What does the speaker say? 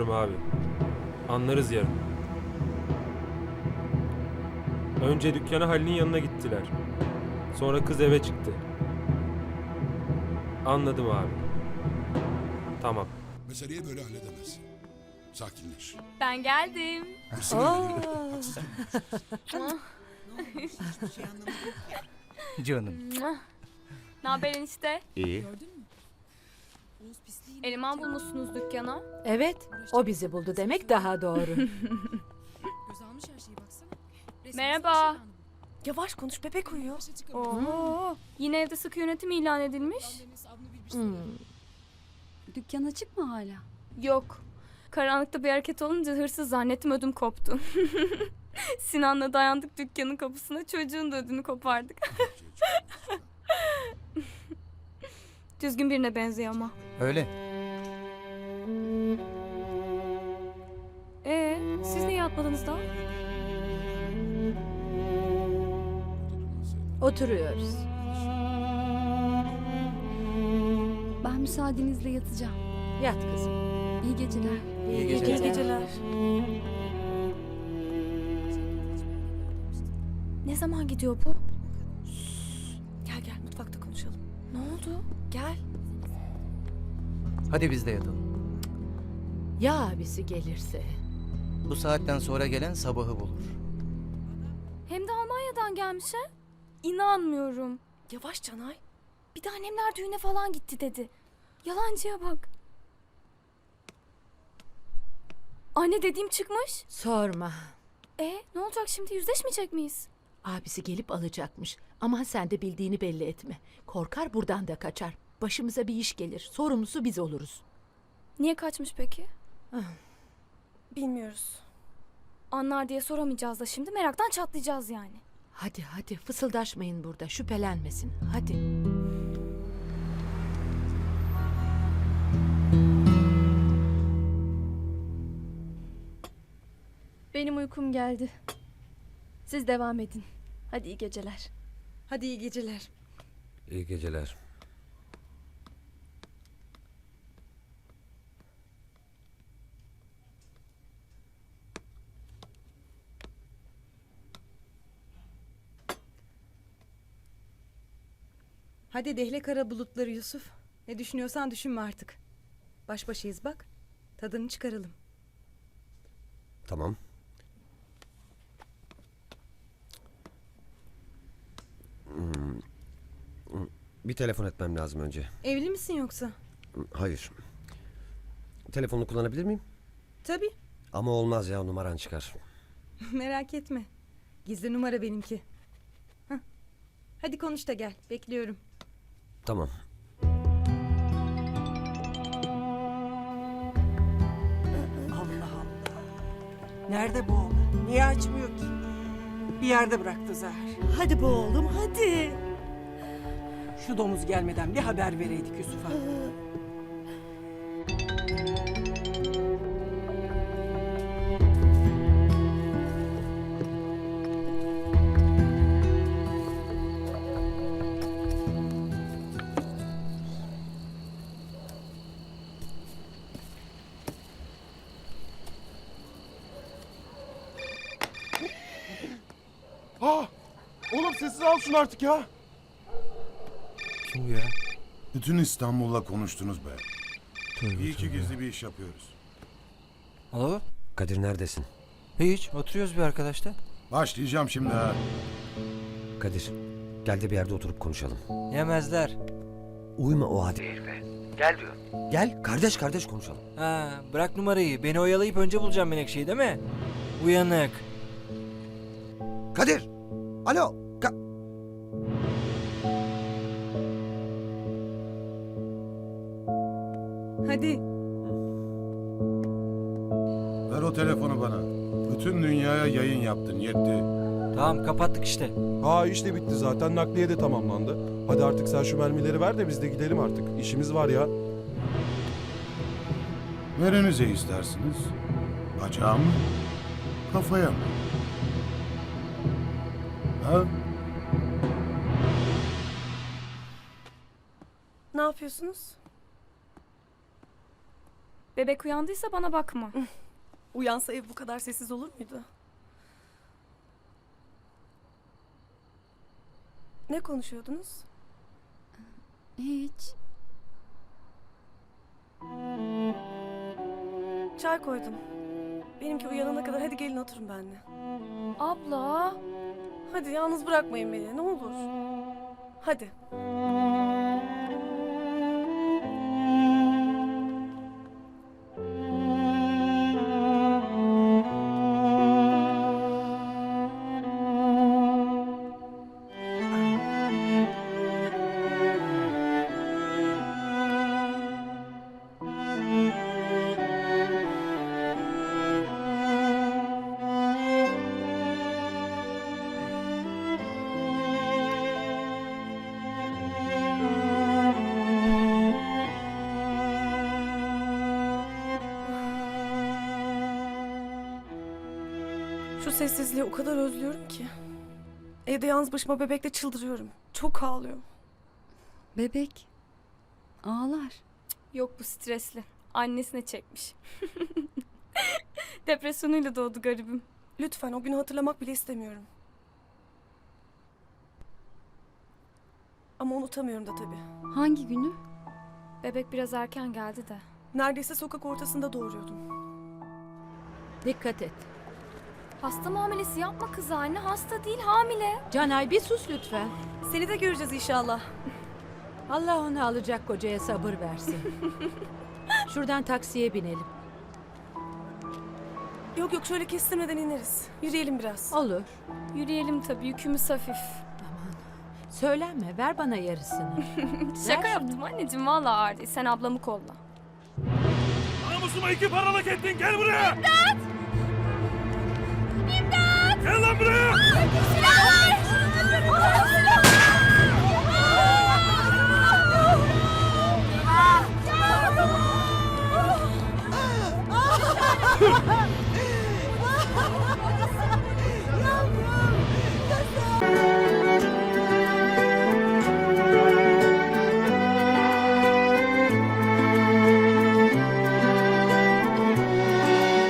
Bilmiyorum abi. Anlarız yarın. Önce dükkana Halil'in yanına gittiler. Sonra kız eve çıktı. Anladım abi. Tamam. Meseleyi böyle halledemezsin. Sakinleş. Ben geldim. Canım. Ne haber enişte? İyi. Eleman bulmuşsunuz dükkana. Evet, o bizi buldu demek daha doğru. Merhaba. Yavaş konuş bebek uyuyor. Oo. Yine evde sıkı yönetim ilan edilmiş. Hmm. Dükkan açık mı hala? Yok. Karanlıkta bir hareket olunca hırsız zannettim ödüm koptu. Sinan'la dayandık dükkanın kapısına çocuğun da ödünü kopardık. Düzgün birine benziyor ama. Öyle. Ee, siz niye yatmadınız daha? Oturuyoruz. Ben müsaadenizle yatacağım. Yat kızım. İyi geceler. İyi İyi geceler. geceler. Ne zaman gidiyor bu? Gel. Hadi biz de yatalım. Ya abisi gelirse? Bu saatten sonra gelen sabahı bulur. Hem de Almanya'dan gelmiş ha? İnanmıyorum. Yavaş Canay. Bir de annemler düğüne falan gitti dedi. Yalancıya bak. Anne dediğim çıkmış. Sorma. E ne olacak şimdi yüzleşmeyecek miyiz? Abisi gelip alacakmış. Ama sen de bildiğini belli etme. Korkar buradan da kaçar. Başımıza bir iş gelir. Sorumlusu biz oluruz. Niye kaçmış peki? Bilmiyoruz. Anlar diye soramayacağız da şimdi meraktan çatlayacağız yani. Hadi hadi fısıldaşmayın burada. Şüphelenmesin. Hadi. Benim uykum geldi. Siz devam edin. Hadi iyi geceler. Hadi iyi geceler. İyi geceler. Hadi dehle kara bulutları Yusuf. Ne düşünüyorsan düşünme artık. Baş başayız bak. Tadını çıkaralım. Tamam. Hmm. Bir telefon etmem lazım önce. Evli misin yoksa? Hayır. Telefonu kullanabilir miyim? Tabii. Ama olmaz ya numaran çıkar. Merak etme. Gizli numara benimki. Hah. Hadi konuş da gel. Bekliyorum. Tamam. Allah Allah. Nerede bu oğlan? Niye açmıyor ki? Bir yerde bıraktı Zahar. Hadi bu oğlum hadi. Şu domuz gelmeden bir haber vereydik Yusuf'a. Sessiz al şunu artık ya. Kim bu ya? Bütün İstanbul'la konuştunuz be. Tövbe İyi ki tövbe. gizli bir iş yapıyoruz. Alo? Kadir neredesin? Hiç. Oturuyoruz bir arkadaşta. Başlayacağım şimdi ha. Kadir. Gel de bir yerde oturup konuşalım. Yemezler. Uyma o hadi herife. Gel diyor. Gel kardeş kardeş konuşalım. Ha, bırak numarayı. Beni oyalayıp önce bulacağım Menekşe'yi değil mi? Uyanık. Kadir! Alo! Hadi. Ver o telefonu bana. Bütün dünyaya yayın yaptın yetti. Tamam kapattık işte. Ha iş de bitti zaten nakliye de tamamlandı. Hadi artık sen şu mermileri ver de biz de gidelim artık. İşimiz var ya. Nerenize istersiniz? Bacağa mı? Kafaya mı? Ha? Ne yapıyorsunuz? Bebek uyandıysa bana bakma. Uyansa ev bu kadar sessiz olur muydu? Ne konuşuyordunuz? Hiç. Çay koydum. Benimki uyanana kadar hadi gelin oturun benimle. Abla. Hadi yalnız bırakmayın beni ne olur. Hadi. Sessizliği o kadar özlüyorum ki. Evde yalnız başıma bebekle çıldırıyorum. Çok ağlıyor. Bebek. Ağlar. Yok bu stresli. Annesine çekmiş. Depresyonuyla doğdu garibim. Lütfen o günü hatırlamak bile istemiyorum. Ama unutamıyorum da tabii. Hangi günü? Bebek biraz erken geldi de. Neredeyse sokak ortasında doğuruyordum. Dikkat et. Hasta muamelesi yapma kız anne. Hasta değil hamile. Canay bir sus lütfen. Seni de göreceğiz inşallah. Allah onu alacak kocaya sabır versin. Şuradan taksiye binelim. Yok yok şöyle kestirmeden ineriz. Yürüyelim biraz. Olur. Yürüyelim tabii yükümüz hafif. Söylenme ver bana yarısını. Şaka Ver yaptım anneciğim valla ağır değil. Sen ablamı kolla. Namusuma iki paralık ettin gel buraya. İmdat!